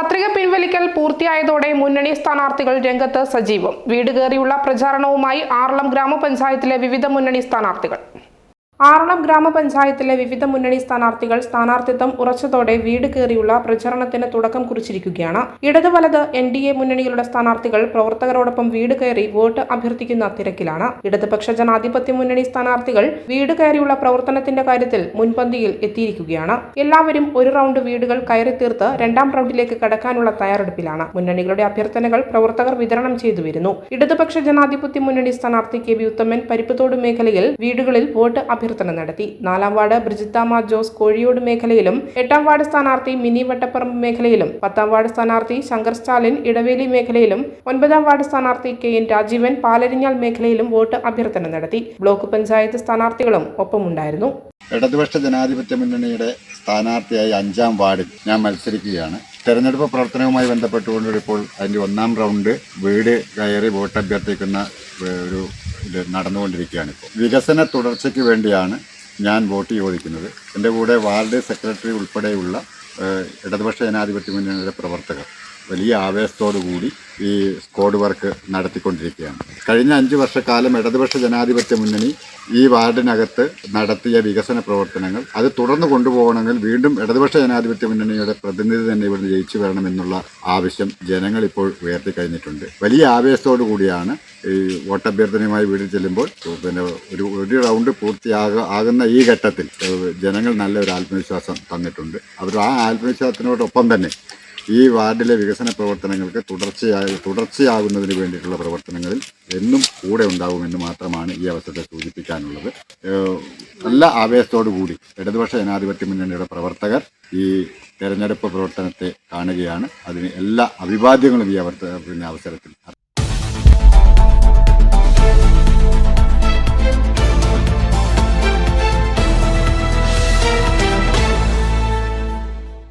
പത്രിക പിൻവലിക്കൽ പൂർത്തിയായതോടെ മുന്നണി സ്ഥാനാർത്ഥികൾ രംഗത്ത് സജീവം. വീട് കയറിയുള്ള പ്രചാരണവുമായി ആറളം ഗ്രാമപഞ്ചായത്തിലെ വിവിധ മുന്നണി സ്ഥാനാർത്ഥികൾ. ആറളം ഗ്രാമപഞ്ചായത്തിലെ വിവിധ മുന്നണി സ്ഥാനാർത്ഥികൾ സ്ഥാനാർത്ഥിത്വം ഉറച്ചതോടെ വീട് കയറിയുള്ള പ്രചരണത്തിന് തുടക്കം കുറിച്ചിരിക്കുകയാണ്. ഇടത് വലത് എൻ ഡി എ മുന്നണികളുടെ സ്ഥാനാർത്ഥികൾ പ്രവർത്തകരോടൊപ്പം വീട് കയറി വോട്ട് അഭ്യർത്ഥിക്കുന്ന തിരക്കിലാണ്. ഇടതുപക്ഷ ജനാധിപത്യ മുന്നണി സ്ഥാനാർത്ഥികൾ വീട് കയറിയുള്ള പ്രവർത്തനത്തിന്റെ കാര്യത്തിൽ മുൻപന്തിയിൽ എത്തിയിരിക്കുകയാണ്. എല്ലാവരും ഒരു റൗണ്ട് വീടുകൾ കയറി തീർത്ത് രണ്ടാം റൗണ്ടിലേക്ക് കടക്കാനുള്ള തയ്യാറെടുപ്പിലാണ്. മുന്നണികളുടെ അഭ്യർത്ഥനകൾ പ്രവർത്തകർ വിതരണം ചെയ്തു വരുന്നു. ഇടതുപക്ഷ ജനാധിപത്യ മുന്നണി സ്ഥാനാർത്ഥി കെ വി ഉത്തമൻ പരിപ്പത്തോട് മേഖലയിൽ വീടുകളിൽ വോട്ട് അഭ്യർത്ഥന നടത്തി. നാലാം വാർഡ് ബ്രിജിത്താമ ജോസ് കോഴിയോട് മേഖലയിലും എട്ടാം വാർഡ് സ്ഥാനാർത്ഥി മിനി വട്ടപ്പറമ്പ് മേഖലയിലും പത്താം വാർഡ് സ്ഥാനാർത്ഥി ശങ്കർ സ്റ്റാലിൻ ഇടവേലി മേഖലയിലും ഒൻപതാം വാർഡ് സ്ഥാനാർത്ഥി കെ എൻ രാജീവൻ പാലരിഞ്ഞാൽ മേഖലയിലും വോട്ട് അഭ്യർത്ഥന നടത്തി. ബ്ലോക്ക് പഞ്ചായത്ത് സ്ഥാനാർത്ഥികളും ഒപ്പമുണ്ടായിരുന്നു. ഇടതുപക്ഷ ജനാധിപത്യ മുന്നണിയുടെ സ്ഥാനാർത്ഥിയായി അഞ്ചാം വാർഡിൽ ഞാൻ മത്സരിക്കുകയാണ്. തെരഞ്ഞെടുപ്പ് പ്രവർത്തനവുമായി ബന്ധപ്പെട്ടുകൊണ്ട് ഇപ്പോൾ അതിന്റെ ഒന്നാം റൗണ്ട് വീട് കയറി വോട്ട് അഭ്യർത്ഥിക്കുന്ന ഒരു നടന്നുകൊണ്ടിരിക്കുകയാണ് ഇപ്പോൾ. വികസന തുടർച്ചയ്ക്ക് വേണ്ടിയാണ് ഞാൻ വോട്ട് ചോദിക്കുന്നത്. എന്റെ കൂടെ വാർഡ് സെക്രട്ടറി ഉൾപ്പെടെയുള്ള ഇടതുപക്ഷ ജനാധിപത്യ മുന്നണിയുടെ പ്രവർത്തകർ. വലിയ ആവേശത്തോടുകൂടി ഈ സ്ക്വാഡ് വർക്ക് നടത്തിക്കൊണ്ടിരിക്കുകയാണ്. കഴിഞ്ഞ അഞ്ച് വർഷക്കാലം ഇടതുപക്ഷ ജനാധിപത്യ മുന്നണി ഈ വാർഡിനകത്ത് നടത്തിയ വികസന പ്രവർത്തനങ്ങൾ അത് തുടർന്ന് കൊണ്ടുപോകണമെങ്കിൽ വീണ്ടും ഇടതുപക്ഷ ജനാധിപത്യ മുന്നണിയുടെ പ്രതിനിധി തന്നെ ഇവിടുന്ന് ജയിച്ചു വരണമെന്നുള്ള ആവശ്യം ജനങ്ങൾ ഇപ്പോൾ ഉയർത്തി കഴിഞ്ഞിട്ടുണ്ട്. വലിയ ആവേശത്തോടു കൂടിയാണ് ഈ വോട്ടഭ്യർത്ഥനയുമായി വീട് ചെല്ലുമ്പോൾ പിന്നെ ഒരു ഒരു റൗണ്ട് പൂർത്തിയാക ആകുന്ന ഈ ഘട്ടത്തിൽ ജനങ്ങൾ നല്ലൊരു ആത്മവിശ്വാസം തന്നിട്ടുണ്ട്. അവർ ആ ആത്മവിശ്വാസത്തിനോടൊപ്പം തന്നെ ഈ വാർഡിലെ വികസന പ്രവർത്തനങ്ങൾക്ക് തുടർച്ചയായി തുടർച്ചയാകുന്നതിന് വേണ്ടിയിട്ടുള്ള പ്രവർത്തനങ്ങളിൽ എന്നും കൂടെ ഉണ്ടാകുമെന്ന് മാത്രമാണ് ഈ അവസരത്തെ സൂചിപ്പിക്കാനുള്ളത്. നല്ല ആവേശത്തോടു കൂടി ഇടതുപക്ഷ ജനാധിപത്യ മുന്നണിയുടെ പ്രവർത്തകർ ഈ തെരഞ്ഞെടുപ്പ് പ്രവർത്തനത്തെ കാണുകയാണ്. അതിന് എല്ലാ അഭിവാദ്യങ്ങളും ഈ അവസരത്തിൽ